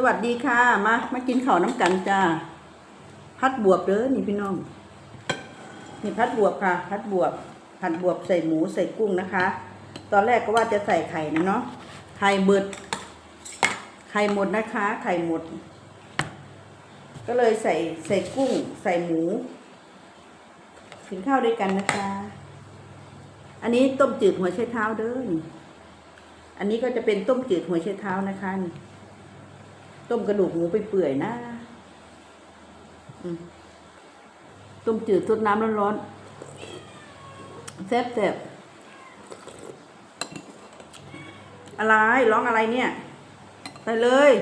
สวัสดีค่ะ มา มากินข้าวน้ำกันจ้า พัดบวบเด้อนี่พี่น้อง นี่พัดบวบค่ะ พัดบวบ ผัดบวบใส่หมูใส่กุ้งนะคะ ตอนแรกก็ว่าจะใส่ไข่นะเนาะ ไข่เบิด ไข่หมดนะคะ ไข่หมด ก็เลยใส่ใส่กุ้ง ใส่หมู กินข้าวด้วยกันนะคะ อันนี้ต้มจืดหัวไชเท้าเด้อนี่อันนี้ก็จะเป็นต้มจืดหัวไชเท้านะคะนี่ ต้มกระดูกหมูไปเปื่อยๆนะต้มจืดทดน้ำร้อนๆแซ่บๆอะไรร้องอะไรเนี่ยไปเลย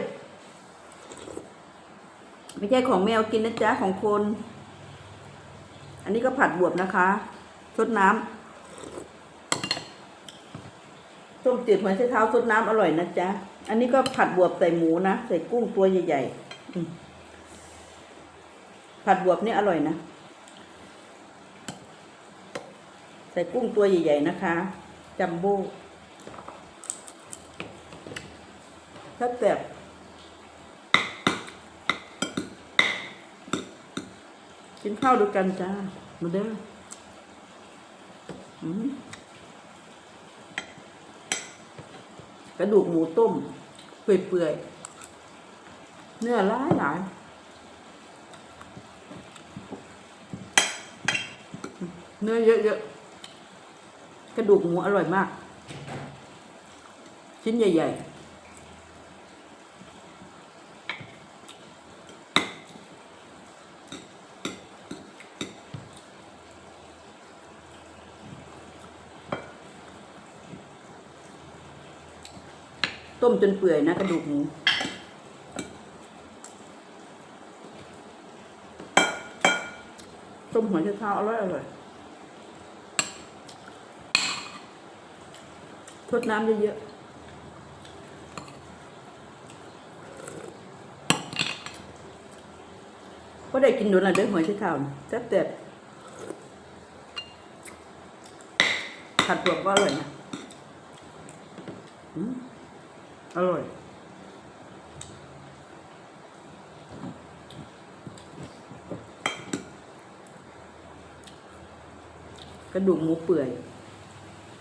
ไม่ใช่ของแมวกินนะจ๊ะของคน อันนี้ก็ผัดบวบนะคะทดน้ำ ต้มจืดหัวไชเท้าทดน้ำอร่อยนะจ๊ะ อันนี้ก็ผัดบวบใส่หมูนะ ใส่กุ้งตัวใหญ่ๆผัดบวบนี่อร่อยนะ ใส่กุ้งตัวใหญ่ๆนะคะ จัมโบ้ถ้าแบบกินข้าวด้วยกันจ้ามาเด้ออืม กระดูกหมูต้มเปื่อยๆเนื้อร้ายหลายเนื้อเยอะๆกระดูกหมูอร่อยมาก ชิ้นใหญ่ ๆ ต้มจนเปื่อยนะกระดูกหมูต้มหัวไชเท้าอร่อยอร่อยทดน้ำเยอะๆก็ได้กินโดนอะไรด้วยหัวไชเท้าแซ่บแต่ผัดถั่วก็อร่อยนะอืม อร่อย กระดูกหมูเปื่อย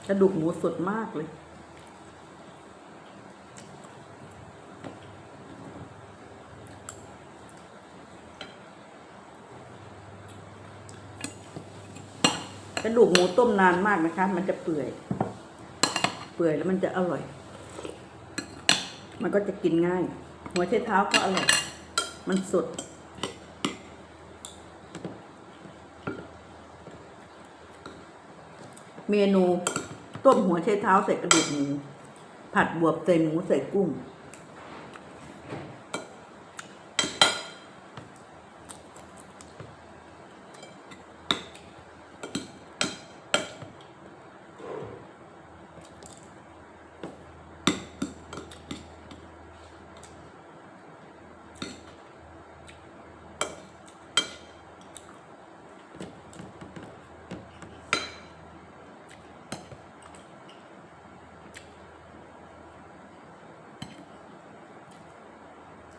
กระดูกหมูสดมากเลยกระดูกหมูต้มนานมากนะคะ มันจะเปื่อย เปื่อยแล้วมันจะอร่อย มันก็จะกินง่าย หัวเชเท้าก็อร่อย มันสด เมนูต้มหัวเชเท้าใส่กระดูกหมูผัดบวบใส่หมูใส่กุ้ง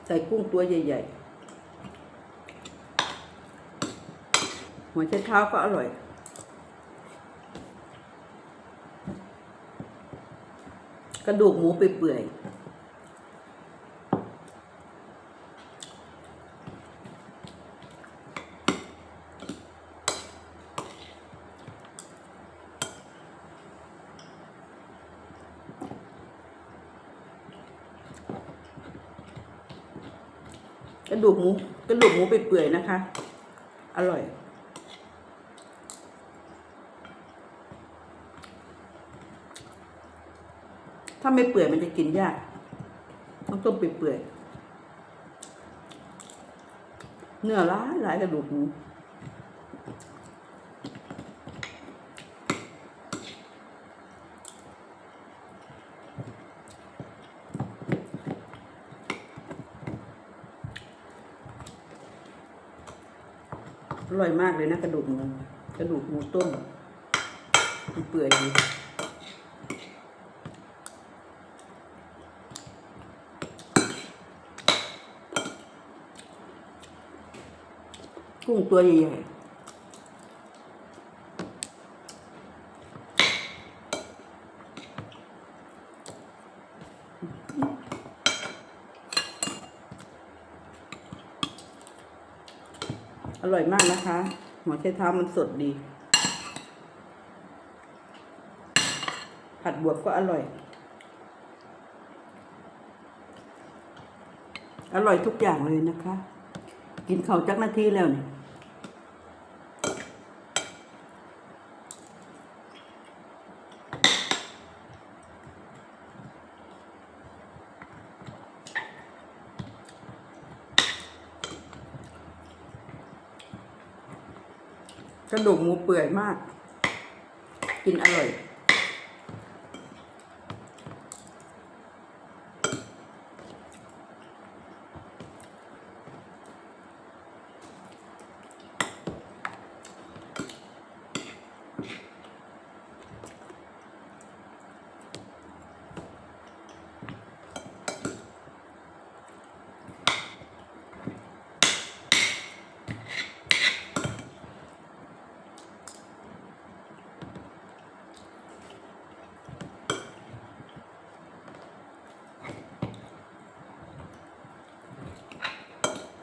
ใส่กุ้งตัวใหญ่ๆ หัวไชเท้าก็อร่อย กระดูกหมูเปื่อย กระดูกหมูกระดูกหมูเปื่อยๆนะคะ อร่อย ถ้าไม่เปื่อยมันจะกินยากต้องต้มเปื่อยๆเนื้อร้ายหลายกระดูกหมู อร่อยมากเลยนะ กระดูกหมูกระดูกหมูต้มเปื่อยดีกุ้งตัวใหญ่ ร่อยมากนะคะ หัวไชเท้ามันสดดี ผัดบวบก็อร่อย อร่อยทุกอย่างเลยนะคะ กินเขาจักนาทีแล้วนี่ กระดูกหมูเปื่อยมาก กินอร่อย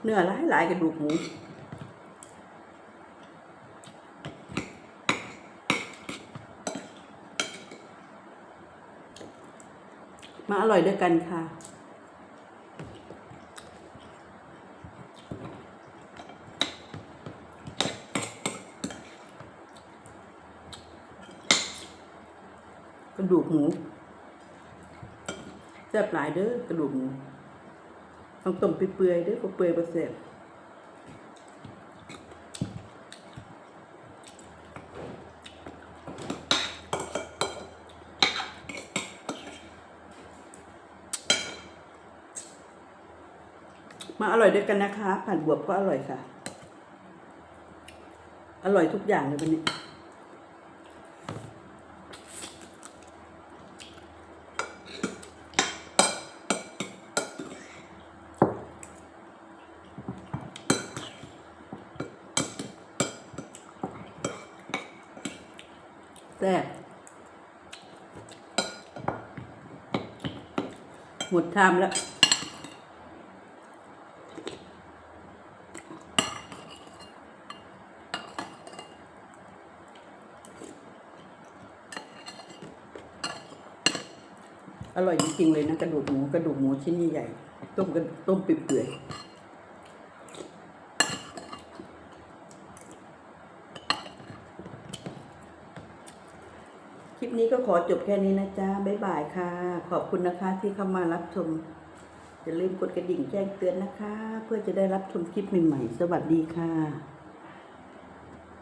เนื้อหลายหลายๆกระดูกหมูมาอร่อยด้วยกันค่ะ กระดูกหมูแซ่บหลายเด้อกระดูกหมู ต้องต้มเปื่อยๆด้อก็เปื่อยบ่แซ่บมาอร่อยด้วยกันนะคะ ผัดบวบก็อร่อยค่ะ อร่อยทุกอย่างเลยวันนี้ ซ่บหมดชามแล้วอร่อยจริงๆเลยนะกระดูกหมูกระดูกหมูชิ้นใหญ่ๆต้มกันต้มเปื่อยๆ ลิปนี้ก็ขอจบแค่นี้นะจ๊ะ บ๊ายบายค่ะ ขอบคุณนะคะที่เข้ามารับชม อย่าลืมกดกระดิ่งแจ้งเตือนนะคะ เพื่อจะได้รับชมคลิปใหม่ๆ สวัสดีค่ะ